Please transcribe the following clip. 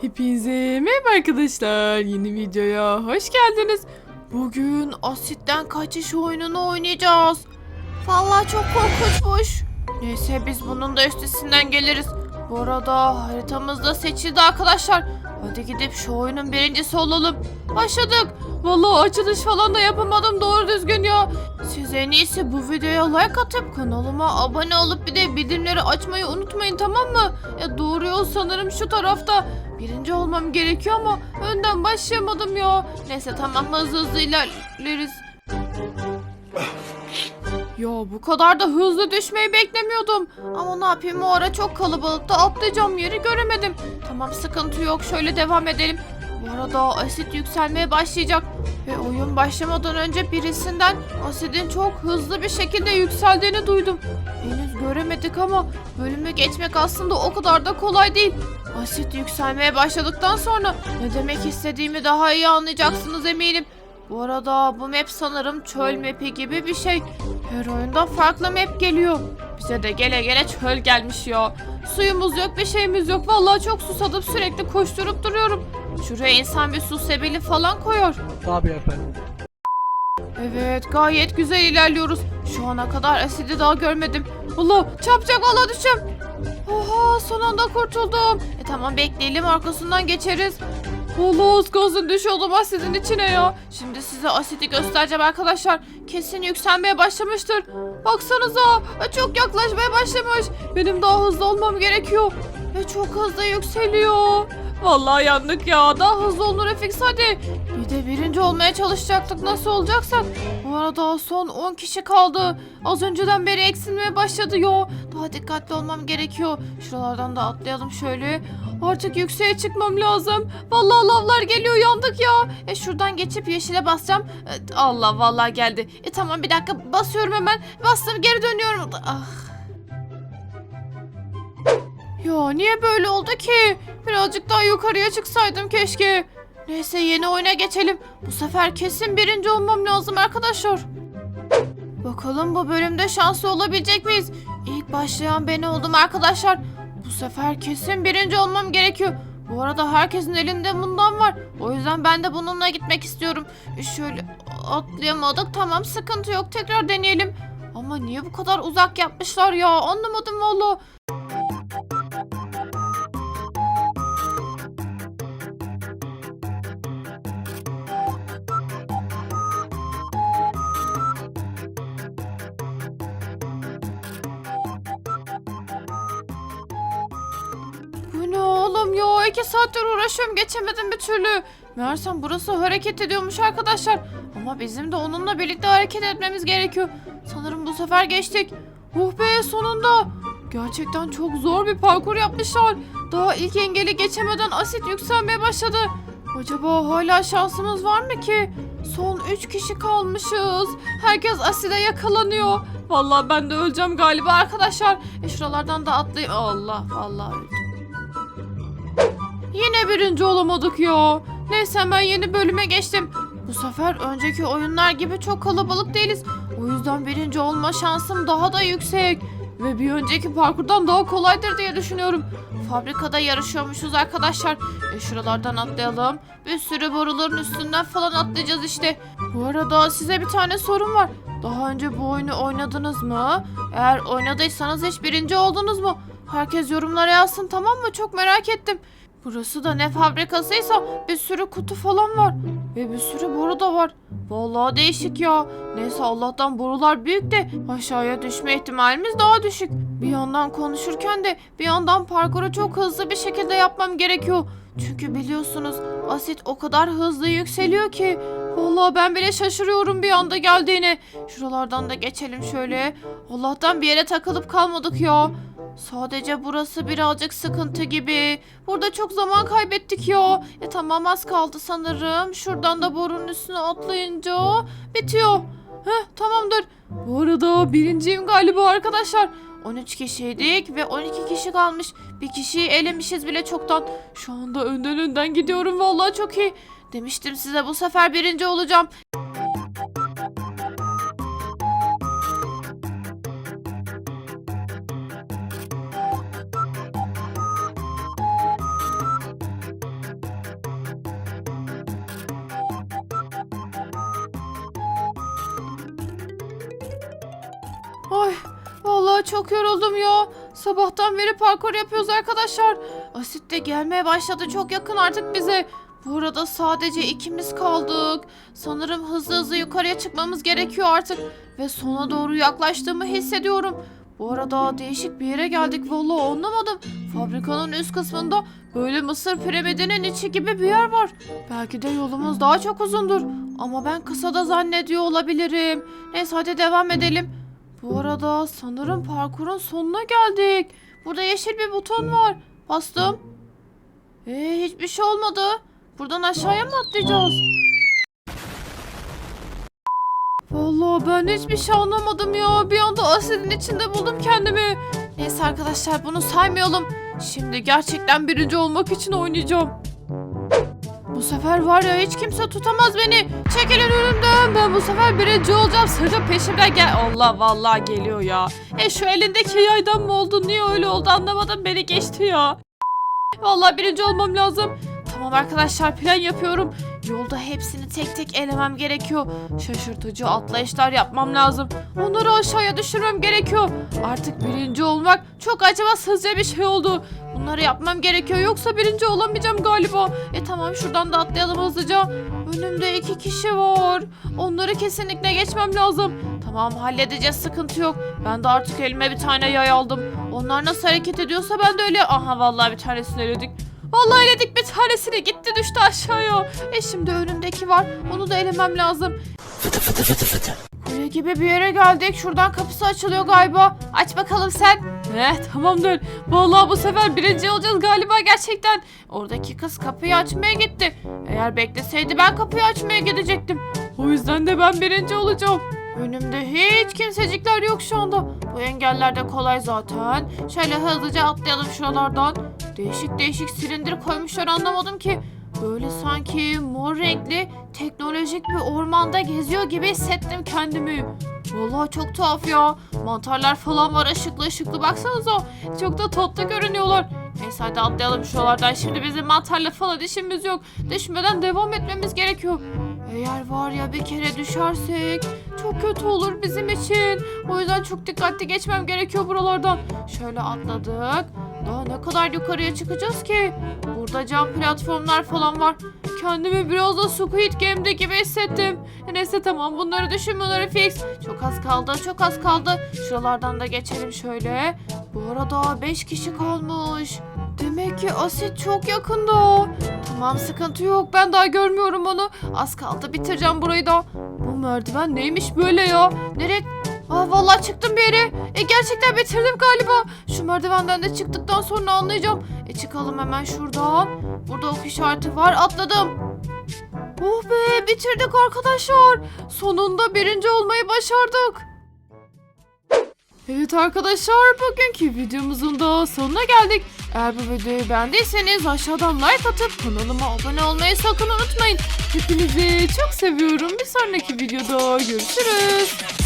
Hepinize merhaba arkadaşlar. Yeni videoya hoş geldiniz. Bugün asitten kaçış oyununu oynayacağız. Vallahi çok korkunçmuş. Neyse biz bunun da üstesinden geliriz. Bu arada haritamız da seçildi arkadaşlar. Hadi gidip şu oyunun birincisi olalım. Başladık. Vallahi açılış falan da yapamadım doğru düzgün ya. Siz en iyisi bu videoya like atıp kanalıma abone olup bir de bildirimleri açmayı unutmayın tamam mı? Ya doğru yol sanırım şu tarafta. Birinci olmam gerekiyor ama önden başlayamadım ya. Neyse tamam hızlı hızlı ilerleriz. Ya bu kadar da hızlı düşmeyi beklemiyordum. Ama ne yapayım o ara çok kalabalıkta atlayacağım yeri göremedim. Tamam sıkıntı yok şöyle devam edelim. Bu arada asit yükselmeye başlayacak. Ve oyun başlamadan önce birisinden asidin çok hızlı bir şekilde yükseldiğini duydum. Henüz göremedik ama bölümü geçmek aslında o kadar da kolay değil. Asit yükselmeye başladıktan sonra ne demek istediğimi daha iyi anlayacaksınız eminim. Bu arada bu map sanırım çöl mapi gibi bir şey. Her oyunda farklı map geliyor. Bize de gele gele çöl gelmiş ya. Suyumuz yok bir şeyimiz yok. Vallahi çok susadım sürekli koşturup duruyorum. Şuraya insan bir su sebeli falan koyar. Tabii efendim. Evet gayet güzel ilerliyoruz. Şu ana kadar asidi daha görmedim. Allah çarpacak valla düşeceğim. Oha son anda kurtuldum. E tamam bekleyelim arkasından geçeriz. Allah az kalsın düşüyordum asidin içine ya. Şimdi size asidi göstereceğim arkadaşlar. Kesin yükselmeye başlamıştır. Baksanıza e, çok yaklaşmaya başlamış. Benim daha hızlı olmam gerekiyor. Ve çok hızlı yükseliyor. Vallahi yandık ya. Daha hızlı olun Refix hadi. Bir de birinci olmaya çalışacaktık nasıl olacaksak. Bu arada son 10 kişi kaldı. Az önceden beri eksilmeye başladı ya. Daha dikkatli olmam gerekiyor. Şuralardan da atlayalım şöyle. Artık yükseğe çıkmam lazım. Vallahi lavlar geliyor yandık ya. E şuradan geçip yeşile basacağım. E, Allah vallahi geldi. E tamam bir dakika basıyorum hemen. Bastım geri dönüyorum. Ah. Ya niye böyle oldu ki? Birazcık daha yukarıya çıksaydım keşke. Neyse yeni oyuna geçelim. Bu sefer kesin birinci olmam lazım arkadaşlar. Bakalım bu bölümde şanslı olabilecek miyiz? İlk başlayan ben oldum arkadaşlar. Bu sefer kesin birinci olmam gerekiyor. Bu arada herkesin elinde bundan var. O yüzden ben de bununla gitmek istiyorum. Şöyle atlayamadık. Tamam sıkıntı yok. Tekrar deneyelim. Ama niye bu kadar uzak yapmışlar ya? Anlamadım valla. İki saattir uğraşıyorum geçemedim bir türlü. Meğersem burası hareket ediyormuş arkadaşlar. Ama bizim de onunla birlikte hareket etmemiz gerekiyor. Sanırım bu sefer geçtik. Oh be sonunda. Gerçekten çok zor bir parkur yapmışlar. Daha ilk engeli geçemeden asit yükselmeye başladı. Acaba hala şansımız var mı ki? Son 3 kişi kalmışız. Herkes aside yakalanıyor. Vallahi ben de öleceğim galiba arkadaşlar. E şuralardan da atlayayım. Allah vallahi öldüm. Yine birinci olamadık ya. Neyse ben yeni bölüme geçtim. Bu sefer önceki oyunlar gibi çok kalabalık değiliz. O yüzden birinci olma şansım daha da yüksek. Ve bir önceki parkurdan daha kolaydır diye düşünüyorum. Fabrikada yarışıyormuşuz arkadaşlar. E şuralardan atlayalım. Bir sürü boruların üstünden falan atlayacağız işte. Bu arada size bir tane sorum var. Daha önce bu oyunu oynadınız mı? Eğer oynadıysanız hiç birinci oldunuz mu? Herkes yorumlara yazsın tamam mı? Çok merak ettim. Burası da ne fabrikasıysa bir sürü kutu falan var. Ve bir sürü boru da var. Vallahi değişik ya. Neyse Allah'tan borular büyük de aşağıya düşme ihtimalimiz daha düşük. Bir yandan konuşurken de bir yandan parkuru çok hızlı bir şekilde yapmam gerekiyor. Çünkü biliyorsunuz asit o kadar hızlı yükseliyor ki. Vallahi ben bile şaşırıyorum bir anda geldiğine. Şuralardan da geçelim şöyle. Allah'tan bir yere takılıp kalmadık ya. Sadece burası birazcık sıkıntı gibi. Burada çok zaman kaybettik ya. E tamam az kaldı sanırım. Şuradan da borunun üstüne atlayınca bitiyor. Heh tamamdır. Bu arada birinciyim galiba arkadaşlar. 13 kişiydik ve 12 kişi kalmış. Bir kişiyi elemişiz bile çoktan. Şu anda önden önden gidiyorum vallahi çok iyi. Demiştim size bu sefer birinci olacağım. Ay çok yoruldum ya. Sabahtan beri parkur yapıyoruz arkadaşlar. Asit de gelmeye başladı çok yakın artık bize. Bu arada sadece ikimiz kaldık. Sanırım hızlı hızlı yukarıya çıkmamız gerekiyor artık. Ve sona doğru yaklaştığımı hissediyorum. Bu arada değişik bir yere geldik vallahi anlamadım. Fabrikanın üst kısmında böyle mısır piramidinin içi gibi bir yer var. Belki de yolumuz daha çok uzundur. Ama ben kısa da zannediyor olabilirim. Neyse hadi devam edelim. Bu arada sanırım parkurun sonuna geldik. Burada yeşil bir buton var. Bastım. Ee, hiçbir şey olmadı. Buradan aşağıya mı atlayacağız? Vallahi ben hiçbir şey anlamadım ya. Bir anda asidin içinde buldum kendimi. Neyse arkadaşlar bunu saymayalım. Şimdi gerçekten birinci olmak için oynayacağım. Bu sefer var ya hiç kimse tutamaz beni. Çekilin önümden. Ben bu sefer birinci olacağım. Sakın peşimden gel. Allah vallahi geliyor ya. E şu elindeki yaydan mı oldu? Niye öyle oldu anlamadım. Beni geçti ya. Vallahi birinci olmam lazım. Tamam arkadaşlar plan yapıyorum. Yolda hepsini tek tek elemem gerekiyor. Şaşırtıcı atlayışlar yapmam lazım. Onları aşağıya düşürmem gerekiyor. Artık birinci olmak çok acımasızca bir şey oldu. Bunları yapmam gerekiyor yoksa birinci olamayacağım galiba. E tamam şuradan da atlayalım hızlıca. Önümde iki kişi var. Onları kesinlikle geçmem lazım. Tamam halledeceğiz sıkıntı yok. Ben de artık elime bir tane yay aldım. Onlar nasıl hareket ediyorsa ben de öyle. Aha vallahi bir tanesini eledik. Vallahi eledik bir tanesini gitti düştü aşağıya. E şimdi önümdeki var. Onu da elemem lazım. Kule gibi bir yere geldik. Şuradan kapısı açılıyor galiba. Aç bakalım sen. Eh tamamdır. Vallahi bu sefer birinci olacağız galiba gerçekten. Oradaki kız kapıyı açmaya gitti. Eğer bekleseydi ben kapıyı açmaya gidecektim. O yüzden de ben birinci olacağım. Önümde hiç kimsecikler yok şu anda. Bu engeller de kolay zaten. Şöyle hızlıca atlayalım şuralardan. Değişik değişik silindir koymuşlar anlamadım ki. Böyle sanki mor renkli teknolojik bir ormanda geziyor gibi hissettim kendimi. Vallahi çok tuhaf ya. Mantarlar falan var ışıklı ışıklı baksanıza. Çok da tatlı görünüyorlar. Neyse hadi atlayalım şuralardan. Şimdi bizim mantarla falan işimiz yok. Düşmeden devam etmemiz gerekiyor. Eğer var ya bir kere düşersek çok kötü olur bizim için. O yüzden çok dikkatli geçmem gerekiyor buralardan. Şöyle atladık. Daha ne kadar yukarıya çıkacağız ki? Burada cam platformlar falan var. Kendimi biraz da Squid Game'de gibi hissettim. Neyse tamam bunları düşün bunları fix. Çok az kaldı çok az kaldı. Şuralardan da geçelim şöyle. Bu arada 5 kişi kalmış. Demek ki asit çok yakında. Tamam sıkıntı yok ben daha görmüyorum onu. Az kaldı bitireceğim burayı da. Bu merdiven neymiş böyle ya? Nereye? Aa vallahi çıktım bir yere. E gerçekten bitirdim galiba. Şu merdivenden de çıktıktan sonra anlayacağım. E çıkalım hemen şuradan. Burada ok işareti var. Atladım. Oh be bitirdik arkadaşlar. Sonunda birinci olmayı başardık. Evet arkadaşlar bugünkü videomuzun da sonuna geldik. Eğer bu videoyu beğendiyseniz aşağıdan like atıp kanalıma abone olmayı sakın unutmayın. Hepinizi çok seviyorum. Bir sonraki videoda görüşürüz.